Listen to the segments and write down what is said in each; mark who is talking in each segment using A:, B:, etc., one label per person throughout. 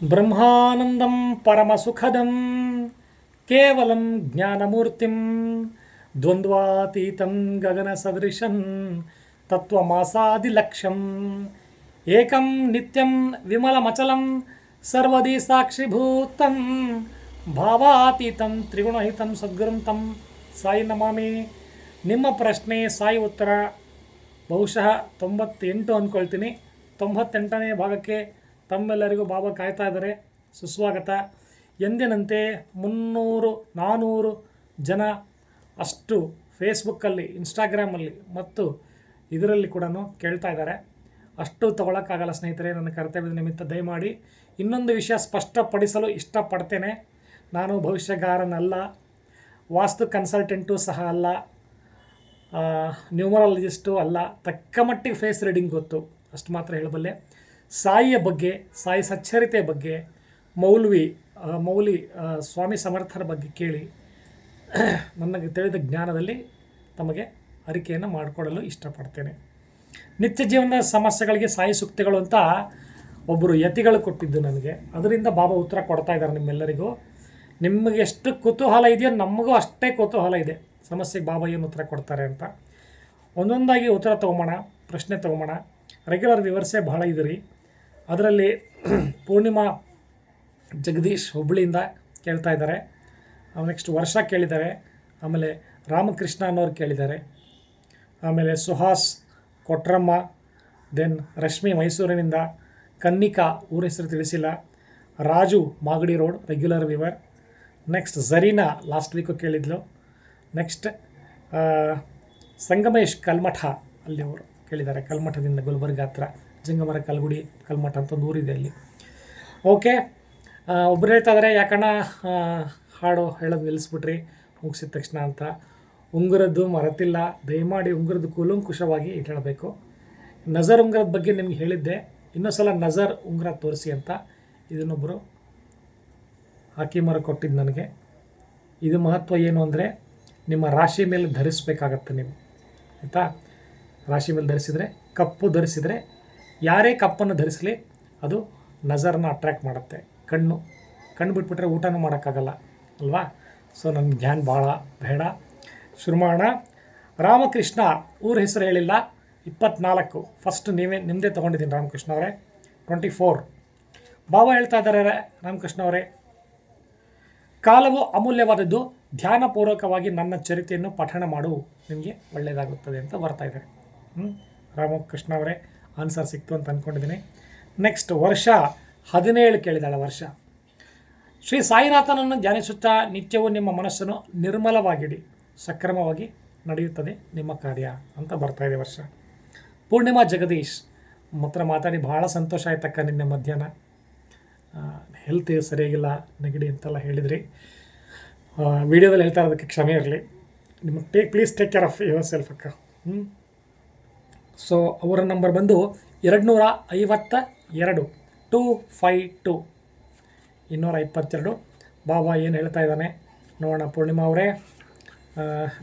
A: ಬ್ರಹ್ಮಾನಂದಂ ಪರಮಸುಖದಂ ಕೇವಲಂ ಜ್ಞಾನಮೂರ್ತಿಂ ದ್ವಂದ್ವಾತೀತಂ ಗಗನಸದೃಶಂ ತತ್ವಮಾಸಾದಿಲಕ್ಷ್ಯಂ ಏಕಂ ನಿತ್ಯಂ ವಿಮಲಮಚಲಂ ಸರ್ವದಿ ಸಾಕ್ಷಿಭೂತಂ ಭಾವಾತೀತಂ ತ್ರಿಗುಣಹಿತಂ ಸದ್ಗುರುಂ ತಂ ಸಾಯಿ ನಮಾಮಿ ನಿಮ್ಮ ಪ್ರಶ್ನೆ ಸಾಯಿ ಉತ್ತರ ಬಹುಶಃ ತೊಂಬತ್ತೆಂಟು ಅಂದ್ಕೊಳ್ತೀನಿ ತೊಂಬತ್ತೆಂಟನೇ ಭಾಗಕ್ಕೆ ತಮ್ಮೆಲ್ಲರಿಗೂ ಬಾಬಾ ಕಾಯ್ತಾ ಇದ್ದಾರೆ. ಸುಸ್ವಾಗತ. ಎಂದಿನಂತೆ ಮುನ್ನೂರು ನಾನ್ನೂರು ಜನ ಅಷ್ಟು ಫೇಸ್ಬುಕ್ಕಲ್ಲಿ ಇನ್ಸ್ಟಾಗ್ರಾಮಲ್ಲಿ ಮತ್ತು ಇದರಲ್ಲಿ ಕೂಡ ಕೇಳ್ತಾ ಇದ್ದಾರೆ. ಅಷ್ಟು ತೊಗೊಳಕ್ಕಾಗಲ್ಲ ಸ್ನೇಹಿತರೆ, ನನ್ನ ಕರ್ತವ್ಯದ ನಿಮಿತ್ತ ದಯಮಾಡಿ. ಇನ್ನೊಂದು ವಿಷಯ ಸ್ಪಷ್ಟಪಡಿಸಲು ಇಷ್ಟಪಡ್ತೇನೆ. ನಾನು ಭವಿಷ್ಯಗಾರನಲ್ಲ. ವಾಸ್ತು ಕನ್ಸಲ್ಟೆಂಟು ಸಹ ಅಲ್ಲ. ನ್ಯೂಮರಾಲಜಿಸ್ಟು ಅಲ್ಲ. ತಕ್ಕ ಮಟ್ಟಿಗೆ ಫೇಸ್ ರೀಡಿಂಗ್ ಗೊತ್ತು. ಅಷ್ಟು ಮಾತ್ರ ಹೇಳಬಲ್ಲೆ. ಸಾಯಿಯ ಬಗ್ಗೆ, ಸಾಯಿ ಸಚ್ಚರಿತೆಯ ಬಗ್ಗೆ ಮೌಲ್ವಿ ಮೌಲಿ ಸ್ವಾಮಿ ಸಮರ್ಥರ ಬಗ್ಗೆ ಕೇಳಿ ನನಗೆ ತಿಳಿದ ಜ್ಞಾನದಲ್ಲಿ ತಮಗೆ ಅರಿಕೆಯನ್ನು ಮಾಡಿಕೊಡಲು ಇಷ್ಟಪಡ್ತೇನೆ. ನಿತ್ಯ ಜೀವನದ ಸಮಸ್ಯೆಗಳಿಗೆ ಸಾಯಿ ಸೂಕ್ತಿಗಳು ಅಂತ ಒಬ್ಬರು ಯತಿಗಳು ಕೊಟ್ಟಿದ್ದು ನನಗೆ. ಅದರಿಂದ ಬಾಬಾ ಉತ್ತರ ಕೊಡ್ತಾ ಇದ್ದಾರೆ ನಿಮ್ಮೆಲ್ಲರಿಗೂ. ನಿಮಗೆ ಎಷ್ಟು ಕುತೂಹಲ ಇದೆಯೋ ನಮಗೂ ಅಷ್ಟೇ ಕುತೂಹಲ ಇದೆ. ಸಮಸ್ಯೆಗೆ ಬಾಬಾ ಏನು ಉತ್ತರ ಕೊಡ್ತಾರೆ ಅಂತ. ಒಂದೊಂದಾಗಿ ಉತ್ತರ ತೊಗೊಂಬೋಣ, ಪ್ರಶ್ನೆ ತೊಗೊಂಬೋಣ. ರೆಗ್ಯುಲರ್ ವಿವರ್ಸೆ ಬಹಳ ಇದೆ ರೀ ಅದರಲ್ಲಿ ಪೂರ್ಣಿಮಾ ಜಗದೀಶ್ ಹುಬ್ಬಳ್ಳಿಯಿಂದ ಕೇಳ್ತಾ ಇದ್ದಾರೆ. ನೆಕ್ಸ್ಟ್ ವರ್ಷ ಕೇಳಿದ್ದಾರೆ. ಆಮೇಲೆ ರಾಮಕೃಷ್ಣ ಅನ್ನೋರು ಕೇಳಿದ್ದಾರೆ. ಆಮೇಲೆ ಸುಹಾಸ್ ಕೊಟ್ರಮ್ಮ ದೆನ್ ರಶ್ಮಿ ಮೈಸೂರಿನಿಂದ ಕನ್ನಿಕಾ ಊರ ಹೆಸರು ತಿಳಿಸಿಲ್ಲ. Raju Magadi road regular viewer next Zarina last week ಕೇಳಿದ್ಲು. ನೆಕ್ಸ್ಟ್ ಸಂಗಮೇಶ್ ಕಲ್ಮಠ, ಅಲ್ಲಿ ಅವರು ಕೇಳಿದ್ದಾರೆ. ಕಲ್ಮಠದಿಂದ ಗುಲ್ಬರ್ಗ ಹತ್ರ. ಜಂಗಮರ ಕಲ್ಗುಡಿ, ಕಲ್ಮಠ ಅಂತ ಒಂದು ಊರಿದೆ ಅಲ್ಲಿ. ಓಕೆ ಒಬ್ಬರು ಹೇಳ್ತಾ ಇದ್ದಾರೆ ಯಾಕಣ್ಣ ಹಾಡು ಹೇಳೋದು ನಿಲ್ಲಿಸ್ಬಿಟ್ರಿ ಮುಗಿಸಿದ ತಕ್ಷಣ ಅಂತ. ಉಂಗುರದ್ದು ಮರೆತಿಲ್ಲ, ದಯಮಾಡಿ ಉಂಗುರದ್ದು ಕೂಲಂಕುಷವಾಗಿ ಹೇಳಬೇಕು. ನಜರ್ ಉಂಗುರದ ಬಗ್ಗೆ ನಿಮ್ಗೆ ಹೇಳಿದ್ದೆ ಇನ್ನೊಂದು ಸಲ ನಜರ್ ಉಂಗುರ ತೋರಿಸಿ ಅಂತ ಇದನ್ನೊಬ್ಬರು ಹಾಕಿ ಮರ ಕೊಟ್ಟಿದ್ದು ನನಗೆ. ಇದು ಮಹತ್ವ ಏನು ಅಂದರೆ, ನಿಮ್ಮ ರಾಶಿ ಮೇಲೆ ಧರಿಸಬೇಕಾಗತ್ತೆ ನೀವು. ಆಯಿತಾ? ರಾಶಿ ಮೇಲೆ ಧರಿಸಿದರೆ, ಕಪ್ಪು ಧರಿಸಿದರೆ ಯಾರೇ ಕಪ್ಪನ್ನು ಧರಿಸಲಿ, ಅದು ನಜರ್ನ ಅಟ್ರ್ಯಾಕ್ಟ್ ಮಾಡುತ್ತೆ. ಕಣ್ಣು ಕಣ್ಣು ಬಿಟ್ಬಿಟ್ರೆ ಊಟನೂ ಮಾಡೋಕ್ಕಾಗಲ್ಲ, ಅಲ್ವಾ? ಸೊ ನನ್ನ ಧ್ಯಾನ್ ಭಾಳ ಬೇಡ. ಶುರು ಮಾಡೋಣ ರಾಮಕೃಷ್ಣ, ಊರ ಹೆಸರು ಹೇಳಿಲ್ಲ. ಇಪ್ಪತ್ನಾಲ್ಕು. ಫಸ್ಟ್ ನೀವೇ ನಿಮ್ಮದೇ ತೊಗೊಂಡಿದ್ದೀನಿ ರಾಮಕೃಷ್ಣ ಅವರೇ. ಟ್ವೆಂಟಿ ಫೋರ್ ಬಾಬಾ ಹೇಳ್ತಾ ಇದ್ದಾರೆ ರಾಮಕೃಷ್ಣ ಅವರೇ. ಕಾಲವು ಅಮೂಲ್ಯವಾದದ್ದು. ಧ್ಯಾನಪೂರ್ವಕವಾಗಿ ನನ್ನ ಚರಿತೆಯನ್ನು ಪಠಣ ಮಾಡು. ನಿಮಗೆ ಒಳ್ಳೆಯದಾಗುತ್ತದೆ ಅಂತ ಬರ್ತಾ ಇದೆ. ಹ್ಞೂ ರಾಮಕೃಷ್ಣ ಅವರೇ. ಆನ್ಸರ್ ಸಿಕ್ತು ಅಂತ ಅಂದ್ಕೊಂಡಿದ್ದೀನಿ ನೆಕ್ಸ್ಟ್ ವರ್ಷ ಹದಿನೇಳು ಕೇಳಿದಾಳೆ ವರ್ಷ. ಶ್ರೀ ಸಾಯಿನಾಥನನ್ನು ಧ್ಯಾನಿಸುತ್ತಾ ನಿತ್ಯವೂ ನಿಮ್ಮ ಮನಸ್ಸನ್ನು ನಿರ್ಮಲವಾಗಿಡಿ, ಸಕ್ರಮವಾಗಿ ನಡೆಯುತ್ತದೆ ನಿಮ್ಮ ಕಾರ್ಯ ಅಂತ ಬರ್ತಾ ಇದೆ ವರ್ಷ. ಪೂರ್ಣಿಮಾ ಜಗದೀಶ್, ಮಾತ್ರ ಮಾತಾಡಿ ಭಾಳ ಸಂತೋಷ ಆಯ್ತಕ್ಕ ನಿನ್ನೆ ಮಧ್ಯಾಹ್ನ. ಹೆಲ್ತ್ ಸರಿಯಾಗಿಲ್ಲ, ನೆಗಡಿ ಅಂತೆಲ್ಲ ಹೇಳಿದ್ರಿ. ವಿಡಿಯೋದಲ್ಲಿ ಹೇಳ್ತಾ ಇರೋದಕ್ಕೆ ಕ್ಷಮೆ ಇರಲಿ. ನಿಮಗೆ take please take care of yourself ಅಕ್ಕ. ಹ್ಞೂ ಸೊ ಅವರ ನಂಬರ್ ಬಂದು ಎರಡುನೂರ ಐವತ್ತ ಎರಡು ಟೂ ಫೈ ಟು ಇನ್ನೂರ ಇಪ್ಪತ್ತೆರಡು ಬಾಬಾ ಏನು ಹೇಳ್ತಾ ಇದ್ದಾನೆ? ನೋಡೋಣ ಪೂರ್ಣಿಮಾ ಅವರೇ.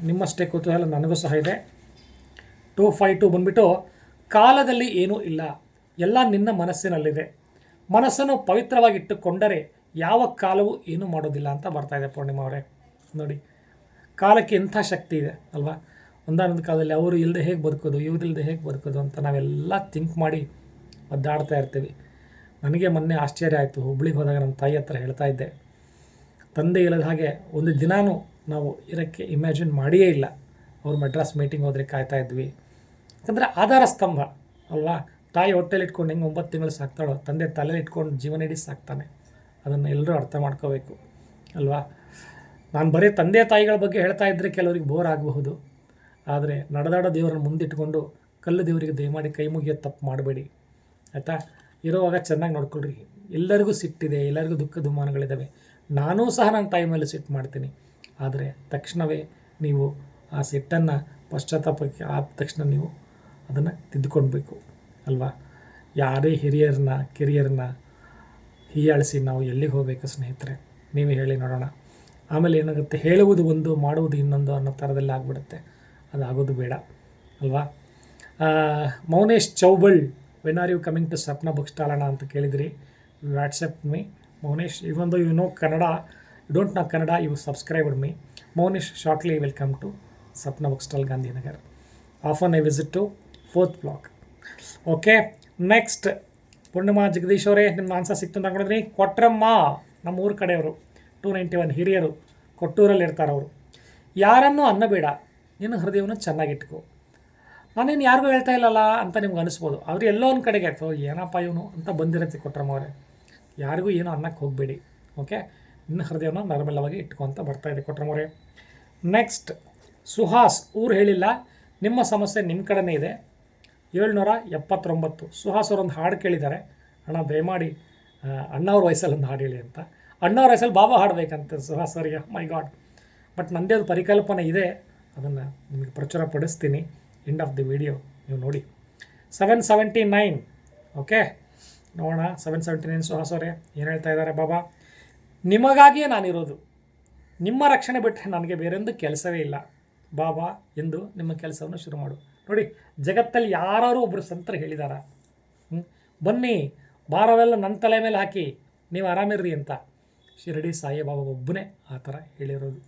A: ನಿಮ್ಮಷ್ಟೇ ಕುತೂಹಲ ನನಗೂ ಸಹ ಇದೆ. ಟೂ ಫೈ ಟು ಬಂದ್ಬಿಟ್ಟು, ಕಾಲದಲ್ಲಿ ಏನೂ ಇಲ್ಲ. ಎಲ್ಲ ನಿನ್ನ ಮನಸ್ಸಿನಲ್ಲಿದೆ. ಮನಸ್ಸನ್ನು ಪವಿತ್ರವಾಗಿಟ್ಟುಕೊಂಡರೆ ಯಾವ ಕಾಲವೂ ಏನೂ ಮಾಡೋದಿಲ್ಲ ಅಂತ ಬರ್ತಾ ಇದೆ ಪೂರ್ಣಿಮಾ ಅವರೇ. ನೋಡಿ, ಕಾಲಕ್ಕೆ ಎಂಥ ಶಕ್ತಿ ಇದೆ, ಅಲ್ವಾ? ಒಂದಾನೊಂದು ಕಾಲದಲ್ಲಿ ಅವರು ಇಲ್ಲದೆ ಹೇಗೆ ಬದುಕೋದು ಇವ್ರಿಲ್ಲದೆ ಹೇಗೆ ಬದುಕೋದು ಅಂತ ನಾವೆಲ್ಲ ಥಿಂಕ್ ಮಾಡಿ ಒದ್ದಾಡ್ತಾ ಇರ್ತೀವಿ. ನನಗೆ ಮೊನ್ನೆ ಆಶ್ಚರ್ಯ ಆಯಿತು, ಹುಬ್ಳಿಗೆ ಹೋದಾಗ ನಮ್ಮ ತಾಯಿ ಹತ್ರ ಹೇಳ್ತಾ ಇದ್ದೆ, ತಂದೆ ಇಲ್ಲದ ಹಾಗೆ ಒಂದು ದಿನಾನೂ ನಾವು ಇರೋಕ್ಕೆ ಇಮ್ಯಾಜಿನ್ ಮಾಡಿಯೇ ಇಲ್ಲ. ಅವ್ರು ಮಡ್ರಾಸ್ ಮೀಟಿಂಗ್ ಹೋದ್ರೆ ಕಾಯ್ತಾ ಇದ್ವಿ. ಯಾಕಂದರೆ ಆಧಾರ ಸ್ತಂಭ, ಅಲ್ವಾ? ತಾಯಿ ಹೊಟ್ಟೆಲಿ ಇಟ್ಕೊಂಡು ಹೆಂಗೆ ಒಂಬತ್ತು ತಿಂಗಳು ಸಾಕ್ತಾಳೋ, ತಂದೆ ತಲೆಯಲ್ಲಿ ಇಟ್ಕೊಂಡು ಜೀವನ ಇಡೀ ಸಾಕ್ತಾನೆ. ಅದನ್ನು ಎಲ್ಲರೂ ಅರ್ಥ ಮಾಡ್ಕೋಬೇಕು, ಅಲ್ವಾ? ನಾನು ಬರೀ ತಂದೆ ತಾಯಿಗಳ ಬಗ್ಗೆ ಹೇಳ್ತಾ ಇದ್ದರೆ ಕೆಲವರಿಗೆ ಬೋರ್ ಆಗಬಹುದು. ಆದರೆ ನಡೆದಾಡ ದೇವರನ್ನು ಮುಂದಿಟ್ಕೊಂಡು ಕಲ್ಲು ದೇವರಿಗೆ ದಯಮಾಡಿ ಕೈ ಮುಗಿಯೋ ತಪ್ಪು ಮಾಡಬೇಡಿ. ಆಯಿತಾ? ಇರೋವಾಗ ಚೆನ್ನಾಗಿ ನೋಡ್ಕೊಳ್ರಿ. ಎಲ್ಲರಿಗೂ ಸಿಟ್ಟಿದೆ, ಎಲ್ಲರಿಗೂ ದುಃಖ ದುಮ್ಮಾನಗಳಿದ್ದಾವೆ ನಾನೂ ಸಹ ನನ್ನ ಮೇಲೆ ಸಿಟ್ಟು ಮಾಡ್ತೀನಿ. ಆದರೆ ತಕ್ಷಣವೇ ನೀವು ಆ ಸಿಟ್ಟನ್ನು ಪಶ್ಚಾತ್ತಾಪಕ್ಕೆ ಆದ ತಕ್ಷಣ ನೀವು ಅದನ್ನು ತಿದ್ದುಕೊಳ್ಬೇಕು, ಅಲ್ವಾ? ಯಾರೇ ಹಿರಿಯರನ್ನ, ಕಿರಿಯರನ್ನ ಹೀಯಾಳಿಸಿ ನಾವು ಎಲ್ಲಿಗೆ ಹೋಗಬೇಕು ಸ್ನೇಹಿತರೆ? ನೀವೇ ಹೇಳಿ ನೋಡೋಣ. ಆಮೇಲೆ ಏನಾಗುತ್ತೆ? ಹೇಳುವುದು ಒಂದು, ಮಾಡುವುದು ಇನ್ನೊಂದು ಅನ್ನೋ ಥರದಲ್ಲಿ ಆಗಿಬಿಡುತ್ತೆ. ಅದು ಆಗೋದು ಬೇಡ, ಅಲ್ವಾ? Mounesh ಚೌಬಳ್ when are you coming to Sapna book stall ಅಣ್ಣ ಅಂತ ಕೇಳಿದ್ರಿ. WhatsApp me Mounesh ಇವೊಂದು you know Kannada you don't know Kannada you subscribed me Mounesh shortly welcome to Sapna book stall Gandhinagar often I visit to fourth block okay next Poornima Jagadish ಅವರೇ ನಿಮ್ಮ answer ಸಿಕ್ತು ಅಂತ ಅಂದ್ಕೊಂಡಿದ್ರಿ. ಕೊಟ್ರಮ್ಮ ನಮ್ಮ ಊರ ಕಡೆಯವರು two ninety one ಹಿರಿಯರು, ಕೊಟ್ಟೂರಲ್ಲಿ ಇರ್ತಾರೆ ಅವರು ಯಾರನ್ನೂ ಅನ್ನಬೇಡ. ನಿನ್ನ ಹೃದಯವನ್ನು ಚೆನ್ನಾಗಿಟ್ಕೋ. ನಾನೇನು ಯಾರಿಗೂ ಹೇಳ್ತಾ ಇಲ್ಲಲ್ಲ ಅಂತ ನಿಮ್ಗೆ ಅನಿಸ್ಬೋದು. ಅವ್ರು ಎಲ್ಲೋ ಒಂದು ಕಡೆಗೆ ಅಥವಾ ಏನಪ್ಪ ಇವನು ಅಂತ ಬಂದಿರತ್ತೆ ಕೊಟ್ರಮ್ಮ ಅವರೇ. ಯಾರಿಗೂ ಏನು ಅನ್ನಕ್ಕೆ ಹೋಗಬೇಡಿ ಓಕೆ ನಿನ್ನ ಹೃದಯವನ್ನು ನರ್ಮಲವಾಗಿ ಇಟ್ಕೊಂತ ಬರ್ತಾ ಇದೆ ಕೊಟ್ರಮ್ಮವರೇ ನೆಕ್ಸ್ಟ್ ಸುಹಾಸ್, ಊರು ಹೇಳಿಲ್ಲ, ನಿಮ್ಮ ಸಮಸ್ಯೆ ನಿಮ್ಮ ಕಡೆನೇ ಇದೆ. ಏಳ್ನೂರ ಎಪ್ಪತ್ತೊಂಬತ್ತು. ಸುಹಾಸ್ ಅವರೊಂದು ಹಾಡು ಕೇಳಿದ್ದಾರೆ. ಅಣ್ಣ, ದಯಮಾಡಿ ಅಣ್ಣವ್ರ ವಯಸ್ಸಲ್ಲಿ ಒಂದು ಹಾಡು ಹೇಳಿ ಅಂತ. ಅಣ್ಣವ್ರ ವಯಸ್ಸಲ್ಲಿ ಬಾಬಾ ಹಾಡಬೇಕಂತ ಸುಹಾಸ್ ಅವರಿಗೆ ಮೈ ಗಾಡ್ ಬಟ್ ನನ್ನದೇ ಒಂದು ಪರಿಕಲ್ಪನೆ ಇದೆ. ಅದನ್ನು ನಿಮಗೆ ಪ್ರಚುರ ಪಡಿಸ್ತೀನಿ. ಎಂಡ್ ಆಫ್ ದಿ ವಿಡಿಯೋ ನೀವು ನೋಡಿ. ಸೆವೆನ್ ಸೆವೆಂಟಿ ನೈನ್ ಓಕೆ ನೋಡೋಣ. ಸೆವೆನ್ ಸೆವೆಂಟಿ ನೈನ್ ಸುಹಾಸ್ ಅವರೇ, ಏನು ಹೇಳ್ತಾ ಇದ್ದಾರೆ ಬಾಬಾ? ನಿಮಗಾಗಿಯೇ ನಾನಿರೋದು. ನಿಮ್ಮ ರಕ್ಷಣೆ ಬಿಟ್ಟರೆ ನನಗೆ ಬೇರೆಂದು ಕೆಲಸವೇ ಇಲ್ಲ. ಬಾಬಾ, ಎಂದು ನಿಮ್ಮ ಕೆಲಸವನ್ನು ಶುರು ಮಾಡು. ನೋಡಿ, ಜಗತ್ತಲ್ಲಿ ಯಾರು ಒಬ್ಬರು ಸಂತರು ಹೇಳಿದಾರ? ಬನ್ನಿ, ಭಾರವೆಲ್ಲ ನನ್ನ ತಲೆ ಮೇಲೆ ಹಾಕಿ, ನೀವು ಆರಾಮಿರ್ರಿ ಅಂತ. ಶಿರಡಿ ಸಾಯಿಬಾಬಾ ಒಬ್ಬನೇ ಆ ಥರ ಹೇಳಿರೋದು.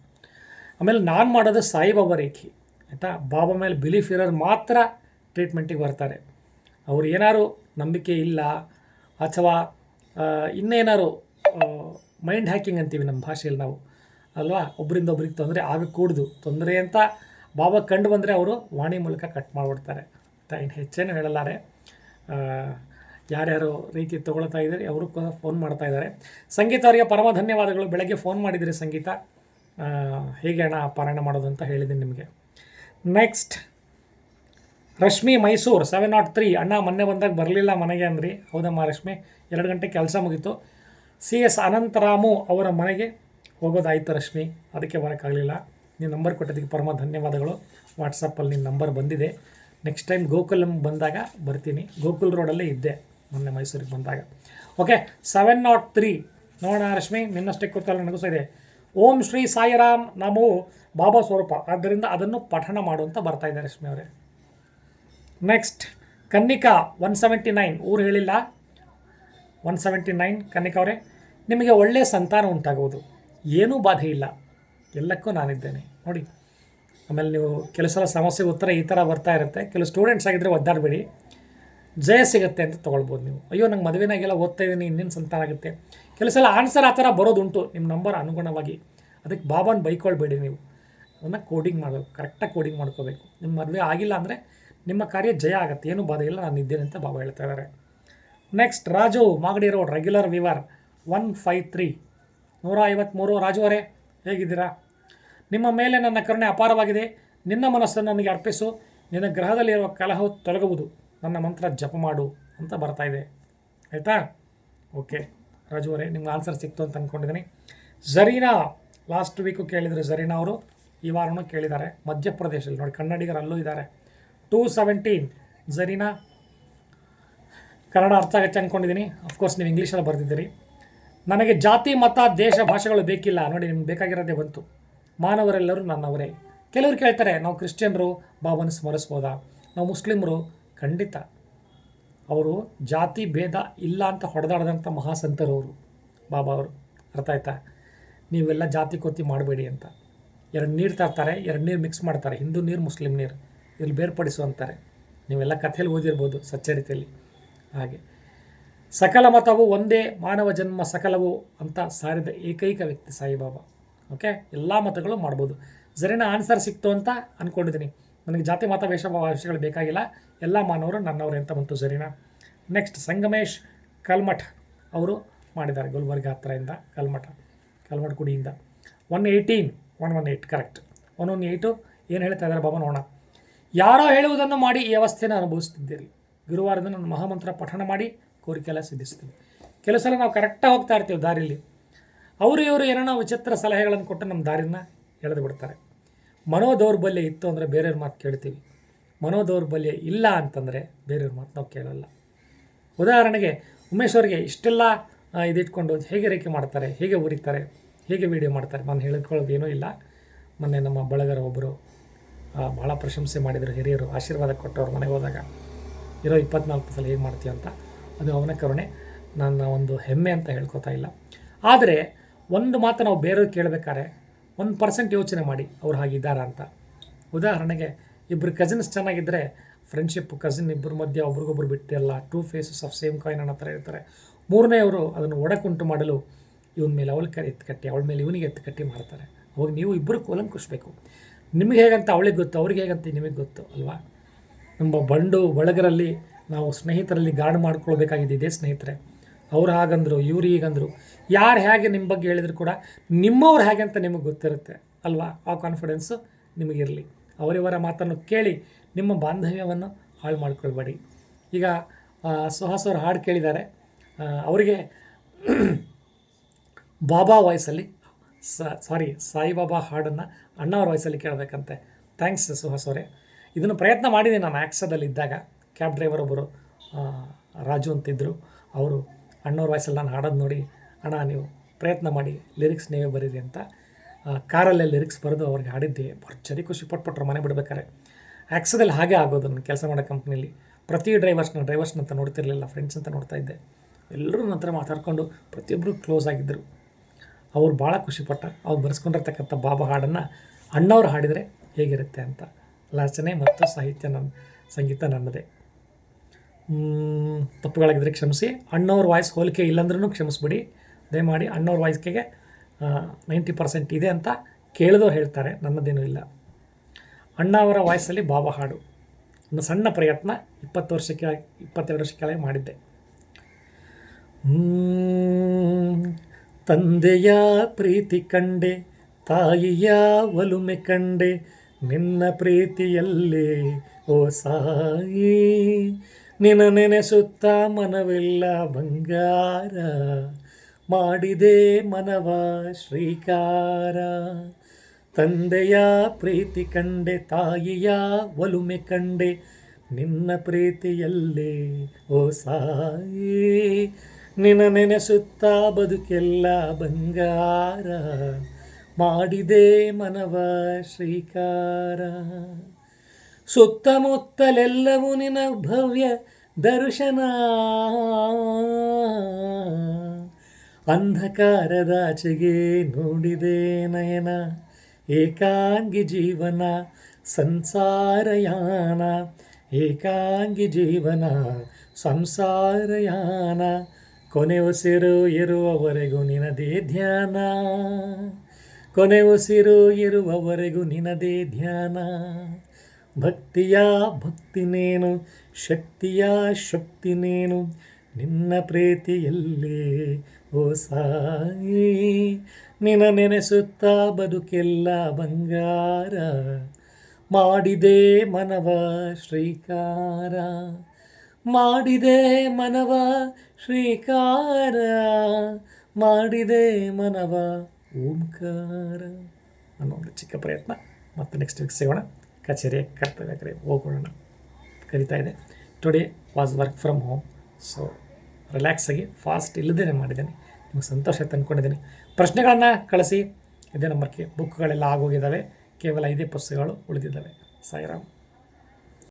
A: ಆಮೇಲೆ ನಾನು ಮಾಡೋದು ಸಾಯಿಬಾಬಾ ರೇಖಿ, ಆಯಿತಾ? ಬಾಬಾ ಮೇಲೆ ಬಿಲೀಫ್ ಇರೋರು ಮಾತ್ರ ಟ್ರೀಟ್ಮೆಂಟಿಗೆ ಬರ್ತಾರೆ. ಅವ್ರು ಏನಾರು ನಂಬಿಕೆ ಇಲ್ಲ, ಅಥವಾ ಇನ್ನೇನಾರು ಮೈಂಡ್ ಹ್ಯಾಕಿಂಗ್ ಅಂತೀವಿ ನಮ್ಮ ಭಾಷೆಯಲ್ಲಿ ನಾವು, ಅಲ್ವಾ? ಒಬ್ಬರಿಂದ ಒಬ್ರಿಗೆ ತೊಂದರೆ ಆಗಕೂಡ್ದು. ತೊಂದರೆ ಅಂತ ಬಾಬಾ ಕಂಡು ಬಂದರೆ ಅವರು ವಾಣಿ ಮೂಲಕ ಕಟ್ ಮಾಡಿಬಿಡ್ತಾರೆ. ಆಯಿತಾ? ಇನ್ನು ಹೆಚ್ಚೇನು ಹೇಳಲಾರೆ. ಯಾರ್ಯಾರು ರೀತಿ ತೊಗೊಳ್ತಾ ಇದ್ದಾರೆ, ಅವರು ಫೋನ್ ಮಾಡ್ತಾ ಇದ್ದಾರೆ. ಸಂಗೀತ ಅವರಿಗೆ ಪರಮ ಧನ್ಯವಾದಗಳು. ಬೆಳಗ್ಗೆ ಫೋನ್ ಮಾಡಿದರೆ ಸಂಗೀತ. ಹೇಗೆ ಹಣ ಪಾರಾಯಣ ಮಾಡೋದು ಅಂತ ಹೇಳಿದ್ದೀನಿ ನಿಮಗೆ. Next Rashmi Mysuru seven nought three ಅಣ್ಣ ಮೊನ್ನೆ ಬಂದಾಗ ಬರಲಿಲ್ಲ ಮನೆಗೆ ಅಂದ್ರಿ. ಹೌದಮ್ಮ ರಶ್ಮಿ? ಎರಡು ಗಂಟೆ ಕೆಲಸ ಮುಗೀತು. ಸಿ ಎಸ್ ಅನಂತರಾಮು ಅವರ ಮನೆಗೆ ಹೋಗೋದಾಯಿತು ರಶ್ಮಿ. ಅದಕ್ಕೆ ಬರೋಕ್ಕಾಗಲಿಲ್ಲ. ನೀವು ನಂಬರ್ ಕೊಟ್ಟಿದ್ದಕ್ಕೆ ಪರಮ ಧನ್ಯವಾದಗಳು. ವಾಟ್ಸಪ್ಪಲ್ಲಿ ನಿನ್ನ ನಂಬರ್ ಬಂದಿದೆ. ನೆಕ್ಸ್ಟ್ ಟೈಮ್ ಗೋಕುಲಂ ಬಂದಾಗ ಬರ್ತೀನಿ. ಗೋಕುಲ್ ರೋಡಲ್ಲೇ ಇದ್ದೆ ಮೊನ್ನೆ ಮೈಸೂರಿಗೆ ಬಂದಾಗ. ಓಕೆ ಸೆವೆನ್ ನಾಟ್ ತ್ರೀ ನೋಡೋಣ ರಶ್ಮಿ, ನಿನ್ನಷ್ಟೇ ಕೊಡ್ತಾರೆ ನನಗೂ ಸರಿ ಓಂ ಶ್ರೀ ಸಾಯಿರಾಮ್ ನಮೋ ಬಾಬಾ ಸ್ವರೂಪ. ಆದ್ದರಿಂದ ಅದನ್ನು ಪಠಣ ಮಾಡು ಅಂತ ಬರ್ತಾ ಇದ್ದಾರೆ ರಶ್ಮಿ ಅವರೇ. Next Kannika one seventy nine ಊರು ಹೇಳಿಲ್ಲ? ಒನ್ ಸೆವೆಂಟಿ ನೈನ್ ಕನ್ನಿಕಾ ಅವರೇ. ನಿಮಗೆ ಒಳ್ಳೆಯ ಸಂತಾನ ಉಂಟಾಗುವುದು. ಏನೂ ಬಾಧೆ ಇಲ್ಲ. ಎಲ್ಲಕ್ಕೂ ನಾನಿದ್ದೇನೆ. ನೋಡಿ, ಆಮೇಲೆ ನೀವು ಕೆಲವು ಸಮಸ್ಯೆ ಉತ್ತರ ಈ ಥರ ಬರ್ತಾ ಇರುತ್ತೆ. ಕೆಲವು ಸ್ಟೂಡೆಂಟ್ಸ್ ಆಗಿದ್ದರೆ ಒದ್ದಾಡಬೇಡಿ. ಜಯ ಸಿಗುತ್ತೆ ಅಂತ ತೊಗೊಳ್ಬೋದು ನೀವು. ಅಯ್ಯೋ, ನಂಗೆ ಮದುವೆನಾಗೆಲ್ಲ ಓದ್ತಾ ಇದ್ದೀನಿ, ಇನ್ನೇನು ಸಂತಾನ ಆಗುತ್ತೆ? ಕೆಲವು ಸಲ ಆನ್ಸರ್ ಆ ಥರ ಬರೋದುಂಟು. ನಿಮ್ಮ ನಂಬರ್ ಅನುಗುಣವಾಗಿ. ಅದಕ್ಕೆ ಬಾಬಾನ ಬೈಕೊಳ್ಬೇಡಿ ನೀವು. ಅದನ್ನು ಕೋಡಿಂಗ್ ಮಾಡಬೇಕು ಕರೆಕ್ಟಾಗಿ ಕೋಡಿಂಗ್ ಮಾಡ್ಕೋಬೇಕು. ನಿಮ್ಮ ಮದುವೆ ಆಗಿಲ್ಲ ಅಂದರೆ ನಿಮ್ಮ ಕಾರ್ಯ ಜಯ ಆಗುತ್ತೆ. ಏನೂ ಬಾಧೆ ಇಲ್ಲ. ನಾನು ಇದ್ದೇನೆ ಅಂತ ಬಾಬಾ ಹೇಳ್ತಾ ಇದ್ದಾರೆ next Raju Magadi road regular viewer one five three ನೂರ ಐವತ್ತ್ಮೂರು ರಾಜು ಅವರೇ, ಹೇಗಿದ್ದೀರಾ? ನಿಮ್ಮ ಮೇಲೆ ನನ್ನ ಕರುಣೆ ಅಪಾರವಾಗಿದೆ. ನಿನ್ನ ಮನಸ್ಸನ್ನು ನನಗೆ ಅರ್ಪಿಸು. ನಿನ್ನ ಗ್ರಹದಲ್ಲಿರುವ ಕಲಹವು ತೊಲಗುವುದು. ನನ್ನ ಮಂತ್ರ ಜಪ ಮಾಡು ಅಂತ ಇದೆ. ಆಯಿತಾ? ಓಕೆ ರಾಜು ಅವರೇ, ನಿಮ್ಗೆ ಆನ್ಸರ್ ಸಿಕ್ತು ಅಂತ ಅಂದ್ಕೊಂಡಿದ್ದೀನಿ ಝರೀನಾ ಲಾಸ್ಟ್ ವೀಕು ಕೇಳಿದರು ಝರೀನಾ ಅವರು, ಈ ವಾರನೂ ಕೇಳಿದ್ದಾರೆ. ಮಧ್ಯಪ್ರದೇಶದಲ್ಲಿ ನೋಡಿ ಕನ್ನಡಿಗರು ಅಲ್ಲೂ ಇದ್ದಾರೆ. ಟೂ ಸೆವೆಂಟೀನ್ ಝರೀನಾ, ಕನ್ನಡ ಅರ್ಥ ಆಗತ್ತೆ ಅಂದ್ಕೊಂಡಿದ್ದೀನಿ ಅಫ್ಕೋರ್ಸ್ ನೀವು ಇಂಗ್ಲೀಷಲ್ಲಿ ಬರೆದಿದ್ದೀರಿ. ನನಗೆ ಜಾತಿ, ಮತ, ದೇಶ, ಭಾಷೆಗಳು ಬೇಕಿಲ್ಲ. ನೋಡಿ, ನಿಮ್ಗೆ ಬೇಕಾಗಿರೋದೇ ಬಂತು. ಮಾನವರೆಲ್ಲರೂ ನನ್ನವರೇ. ಕೆಲವರು ಕೇಳ್ತಾರೆ, ನಾವು ಕ್ರಿಶ್ಚಿಯನ್ರು ಬಾಬನ ಸ್ಮರಿಸ್ಬೋದಾ? ನಾವು ಮುಸ್ಲಿಮರು, ಖಂಡಿತ. ಅವರು ಜಾತಿ ಭೇದ ಇಲ್ಲ ಅಂತ ಹೊಡೆದಾಡದಂಥ ಮಹಾಸಂತರು ಅವರು ಬಾಬಾ ಅವರು. ಅರ್ಥ ಆಯ್ತಾ? ನೀವೆಲ್ಲ ಜಾತಿ ಕೊತ್ತಿ ಮಾಡಬೇಡಿ ಅಂತ. ಎರಡು ನೀರು ತರ್ತಾರೆ, ಎರಡು ನೀರು ಮಿಕ್ಸ್ ಮಾಡ್ತಾರೆ. ಹಿಂದೂ ನೀರು, ಮುಸ್ಲಿಂ ನೀರು. ಇಲ್ಲಿ ಬೇರ್ಪಡಿಸು ಅಂತಾರೆ. ನೀವೆಲ್ಲ ಕಥೆಯಲ್ಲಿ ಓದಿರ್ಬೋದು ಸಚ್ಚರಿತೆಯಲ್ಲಿ. ಹಾಗೆ. ಸಕಲ ಮತವು ಒಂದೇ ಮಾನವ ಜನ್ಮ ಸಕಲವು ಅಂತ ಸಾರಿದ ಏಕೈಕ ವ್ಯಕ್ತಿ ಸಾಯಿಬಾಬಾ. ಓಕೆ ಎಲ್ಲ ಮತಗಳು ಮಾಡ್ಬೋದು. ಸರಿನ? ಆನ್ಸರ್ ಸಿಕ್ತು ಅಂತ ಅಂದ್ಕೊಂಡಿದ್ದೀನಿ ನನಗೆ ಜಾತಿ, ಮತ, ವೇಷ ವಿಷಯಗಳು ಬೇಕಾಗಿಲ್ಲ. ಎಲ್ಲ ಮಾನವರು ನನ್ನವರು ಅಂತ ಬಂತು ಸರಿನಾ? ನೆಕ್ಸ್ಟ್ ಸಂಗಮೇಶ್ ಕಲ್ಮಠ್ ಅವರು ಮಾಡಿದ್ದಾರೆ ಗುಲ್ಬರ್ಗ ಹತ್ರದಿಂದ Kalmath Kalmath ಗುಡಿಯಿಂದ. One eighteen one one eight correct one one eight ಏನು ಹೇಳ್ತಾ ಇದ್ದಾರೆ ಬಾಬಾ ನೋಡೋಣ. ಯಾರೋ ಹೇಳುವುದನ್ನು ಮಾಡಿ ಈ ವ್ಯವಸ್ಥೆಯನ್ನು ಅನುಭವಿಸ್ತಿದ್ದೀರಿ. ಗುರುವಾರದಿಂದ ನಾನು ಮಹಾಮಂತ್ರ ಪಠಣ ಮಾಡಿ ಕೋರಿಕೆ ಎಲ್ಲ ಸಿದ್ಧಿಸ್ತೀವಿ ಕೆಲವು ಸಲ ನಾವು ಕರೆಕ್ಟಾಗಿ ಹೋಗ್ತಾ ಇರ್ತೀವಿ ದಾರಿಲಿ. ಅವರು ಇವರು ಏನೋ ವಿಚಿತ್ರ ಸಲಹೆಗಳನ್ನು ಕೊಟ್ಟು ನಮ್ಮ ದಾರಿನ ಎಳೆದು ಬಿಡ್ತಾರೆ. ಮನೋದೌರ್ಬಲ್ಯ ಇತ್ತು ಅಂದರೆ ಬೇರೆಯವ್ರ ಮಾತು ಕೇಳ್ತೀವಿ. ಮನೋದೌರ್ಬಲ್ಯ ಇಲ್ಲ ಅಂತಂದರೆ ಬೇರೆಯವ್ರ ಮಾತು ನಾವು ಕೇಳಲ್ಲ. ಉದಾಹರಣೆಗೆ ಉಮೇಶ್ ಅವರಿಗೆ ಇಷ್ಟೆಲ್ಲ ಇದಿಟ್ಕೊಂಡು ಹೇಗೆ ರೇಖೆ ಮಾಡ್ತಾರೆ, ಹೇಗೆ ಉರಿತಾರೆ ಹೇಗೆ ವೀಡಿಯೋ ಮಾಡ್ತಾರೆ, ನಾನು ಹೇಳ್ಕೊಳ್ಳೋದು ಏನೂ ಇಲ್ಲ. ಮೊನ್ನೆ ನಮ್ಮ ಬಳಗರ ಒಬ್ಬರು ಭಾಳ ಪ್ರಶಂಸೆ ಮಾಡಿದರು ಹಿರಿಯರು, ಆಶೀರ್ವಾದ ಕೊಟ್ಟವ್ರು ಮನೆಗೆ ಹೋದಾಗ. ಇರೋ ಇಪ್ಪತ್ನಾಲ್ಕು ಸಲ ಹೇಗೆ ಮಾಡ್ತೀವಿ ಅಂತ. ಅದು ಅವನ ಕರುಣೆ, ನನ್ನ ಒಂದು ಹೆಮ್ಮೆ ಅಂತ ಹೇಳ್ಕೊತಾ ಇಲ್ಲ. ಆದರೆ ಒಂದು ಮಾತು ನಾವು ಬೇರೆಯವ್ರು ಕೇಳಬೇಕಾದ್ರೆ ಒಂದು ಪರ್ಸೆಂಟ್ ಯೋಚನೆ ಮಾಡಿ ಅವ್ರು ಹಾಗಿದ್ದಾರ ಅಂತ. ಉದಾಹರಣೆಗೆ ಇಬ್ಬರು ಕಸಿನ್ಸ್ ಚೆನ್ನಾಗಿದ್ದರೆ ಫ್ರೆಂಡ್ಶಿಪ್ ಕಸಿನ್ ಇಬ್ಬರ ಮಧ್ಯೆ ಒಬ್ರಿಗೊಬ್ರು ಬಿಟ್ಟಿರಲ್ಲ two faces of same coin ಅನ್ನೋ ಥರ ಇರ್ತಾರೆ. ಮೂರನೆಯವರು ಅದನ್ನು ಒಡಕುಂಟು ಮಾಡಲು ಇವನ ಮೇಲೆ ಅವಳ ಕೈ, ಎತ್ತು ಕಟ್ಟಿ, ಅವಳ ಮೇಲೆ ಇವನಿಗೆ ಎತ್ತು ಕಟ್ಟಿ ಮಾಡ್ತಾರೆ ಅವಾಗ ನೀವು ಇಬ್ಬರು ಕೂಲಂಕುಷಬೇಕು. ನಿಮಗೆ ಹೇಗಂತ ಅವಳಿಗೆ ಗೊತ್ತು, ಅವ್ರಿಗೆ ಹೇಗಂತ ನಿಮಗೆ ಗೊತ್ತು ಅಲ್ವಾ? ನಮ್ಮ ಬಂಡು ಬಳಗರಲ್ಲಿ ನಾವು ಸ್ನೇಹಿತರಲ್ಲಿ ಗಾರ್ಡ್ ಮಾಡ್ಕೊಳ್ಬೇಕಾಗಿದೆ ಇದೇ ಸ್ನೇಹಿತರೆ. ಅವ್ರು ಹಾಗಂದ್ರು, ಇವ್ರು ಹೀಗಂದ್ರು. ಯಾರು ಹೇಗೆ ನಿಮ್ಮ ಬಗ್ಗೆ ಹೇಳಿದ್ರು ಕೂಡ ನಿಮ್ಮವ್ರು ಹೇಗೆ ಅಂತ ನಿಮಗೆ ಗೊತ್ತಿರುತ್ತೆ ಅಲ್ವಾ? ಆ ಕಾನ್ಫಿಡೆನ್ಸು ನಿಮಗಿರಲಿ. ಅವರಿವರ ಮಾತನ್ನು ಕೇಳಿ ನಿಮ್ಮ ಬಾಂಧವ್ಯವನ್ನು ಹಾಳು ಮಾಡ್ಕೊಳ್ಬೇಡಿ. ಈಗ ಸುಹಾಸ್ ಅವರು ಹಾಡು ಕೇಳಿದ್ದಾರೆ ಅವರಿಗೆ ಬಾಬಾ ವಾಯ್ಸಲ್ಲಿ ಸಾರಿ ಸಾಯಿಬಾಬಾ ಹಾಡನ್ನು ಅಣ್ಣವ್ರ ವಾಯ್ಸಲ್ಲಿ ಕೇಳಬೇಕಂತೆ. ಥ್ಯಾಂಕ್ಸ್ ಸುಹಾಸ್ ಅವರೇ ಇದನ್ನು ಪ್ರಯತ್ನ ಮಾಡಿದ್ದೀನಿ ನಾನು ಆ್ಯಕ್ಸದಲ್ಲಿ ಇದ್ದಾಗ ಕ್ಯಾಬ್ ಡ್ರೈವರ್ ಒಬ್ಬರು ರಾಜು ಅಂತಿದ್ದರು ಅವರು ಅಣ್ಣವ್ರ ವಾಯ್ಸಲ್ಲಿ ನಾನು ಹಾಡೋದು ನೋಡಿ, ಅಣ್ಣ, ನೀವು ಪ್ರಯತ್ನ ಮಾಡಿ ಲಿರಿಕ್ಸ್ ನೀವೇ ಬರೀರಿ ಅಂತ. ಕಾರಲ್ಲೇ ಲಿರಿಕ್ಸ್ ಬರೆದು ಅವ್ರಿಗೆ ಹಾಡಿದ್ದೆ. ಭರ್ಜರಿ ಖುಷಿ ಪಟ್ಬಿಟ್ರು ಮನೆ ಬಿಡ್ಬೇಕಾರೆ. ಆ್ಯಕ್ಸದಲ್ಲಿ ಹಾಗೆ ಆಗೋದು ನಾನು ಕೆಲಸ ಮಾಡೋ ಕಂಪ್ನಿಯಲ್ಲಿ ಪ್ರತಿ ಡ್ರೈವರ್ಸ್ನ ಡ್ರೈವರ್ಸ್ನ ಅಂತ ನೋಡ್ತಿರಲಿಲ್ಲ ಫ್ರೆಂಡ್ಸ್ ಅಂತ ನೋಡ್ತಾ ಇದ್ದೆ. ಎಲ್ಲರೂ ನನ್ನ ಹತ್ರ ಮಾತಾಡ್ಕೊಂಡು ಪ್ರತಿಯೊಬ್ಬರು ಕ್ಲೋಸ್ ಆಗಿದ್ದರು ಅವ್ರು ಭಾಳ ಖುಷಿಪಟ್ಟ ಅವ್ರು ಬರೆಸ್ಕೊಂಡಿರ್ತಕ್ಕಂಥ ಬಾಬಾ ಹಾಡನ್ನು ಅಣ್ಣವ್ರು ಹಾಡಿದರೆ ಹೇಗಿರುತ್ತೆ ಅಂತ. ರಚನೆ ಮತ್ತು ಸಾಹಿತ್ಯ ನನ್ನ, ಸಂಗೀತ ನನ್ನದೇ. ತಪ್ಪುಗಳಾಗಿದ್ದರೆ ಕ್ಷಮಿಸಿ. ಅಣ್ಣವ್ರ ವಾಯ್ಸ್ ಹೋಲಿಕೆ ಇಲ್ಲಾಂದ್ರೂ ಕ್ಷಮಿಸ್ಬಿಡಿ. ದಯಮಾಡಿ ಅಣ್ಣವ್ರ ವಾಯ್ಸ್ಗೆ ನೈಂಟಿ ಪರ್ಸೆಂಟ್ ಇದೆ ಅಂತ ಕೇಳಿದವ್ರು ಹೇಳ್ತಾರೆ, ನನ್ನದೇನೂ ಇಲ್ಲ. ಅಣ್ಣವರ ವಾಯ್ಸಲ್ಲಿ ಬಾಬಾ ಹಾಡು. ಒಂದು ಸಣ್ಣ ಪ್ರಯತ್ನ ಇಪ್ಪತ್ತು ವರ್ಷಕ್ಕೆ, ಇಪ್ಪತ್ತೆರಡು ವರ್ಷ ಕೆಳಗೆ ಮಾಡಿದ್ದೆ. ತಂದೆಯ ಪ್ರೀತಿ ಕಂಡೆ, ತಾಯಿಯ ಒಲುಮೆ ಕಂಡೆ, ನಿನ್ನ ಪ್ರೀತಿಯಲ್ಲಿ ಓ ಸಾಯಿ. ನಿನ ನೆನೆಸುತ್ತ ಮನವೆಲ್ಲ ಬಂಗಾರ. ಮಾಡಿದೆ ಮನವ ಶ್ರೀಕಾರ. ತಂದೆಯ ಪ್ರೀತಿ ಕಂಡೆ, ತಾಯಿಯ ಒಲುಮೆ ಕಂಡೆ, ನಿನ್ನ ಪ್ರೀತಿಯಲ್ಲೇ ಓ ಸಾಯಿ. ನಿನ ನೆನೆಸುತ್ತ ಬದುಕೆಲ್ಲ ಬಂಗಾರ. ಮಾಡಿದೆ ಮನವ ಶ್ರೀಕಾರ. ಸುತ್ತಮುತ್ತಲೆಲ್ಲವೂ ನಿನ ಭವ್ಯ ದರ್ಶನ. ಅಂಧಕಾರದಾಚೆಗೆ ನೋಡಿದೆ ನಯನ, ಏಕಾಂಗಿ ಜೀವನ, ಸಂಸಾರಯಾನ. ಏಕಾಂಗಿ ಜೀವನ, ಸಂಸಾರಯಾನ. ಕೊನೆ ಉಸಿರು ಇರುವವರೆಗೂ ನಿನದೇ ಧ್ಯಾನ. ಕೊನೆ ಉಸಿರು ಇರುವವರೆಗೂ ನಿನದೇ ಧ್ಯಾನ. ಭಕ್ತಿಯ ಭಕ್ತಿನೇನು, ಶಕ್ತಿಯ ಶಕ್ತಿನೇನು, ನಿನ್ನ ಪ್ರೀತಿಯಲ್ಲೇ ಓ ಸಾಯಿ. ನಿನ ನೆನೆಸುತ್ತಾ ಬದುಕೆಲ್ಲ ಬಂಗಾರ, ಮಾಡಿದೆ ಮನವ ಶ್ರೀಕಾರ, ಮಾಡಿದೆ ಮನವ ಶ್ರೀಕಾರ, ಮಾಡಿದೆ ಮನವ ಓಂಕಾರ ಅನ್ನೋ ಒಂದು ಚಿಕ್ಕ ಪ್ರಯತ್ನ. ಮತ್ತೆ ನೆಕ್ಸ್ಟ್ ವೀಕ್ ಸಿಗೋಣ. ಕಚೇರಿಯ ಕರ್ತವ್ಯ ಕರೆ ಹೋಗೋಣ ಕರಿತಾ ಇದೆ. Today was work from home so relax ಆಗಿ ಫಾಸ್ಟ್ ಇಲ್ಲದೇ ಮಾಡಿದ್ದೇನೆ. ನಿಮಗೆ ಸಂತೋಷ ತಂದ್ಕೊಂಡಿದ್ದೀನಿ. ಪ್ರಶ್ನೆಗಳನ್ನು ಕಳಿಸಿ. ಇದೇ ನಂಬರ್ಗೆ ಬುಕ್ಗಳೆಲ್ಲ ಆಗೋಗಿದ್ದಾವೆ. ಕೇವಲ ಐದೇ ಪುಸ್ತಕಗಳು ಉಳಿದಿದ್ದಾವೆ. ಸಾಯಿರಾಮ್.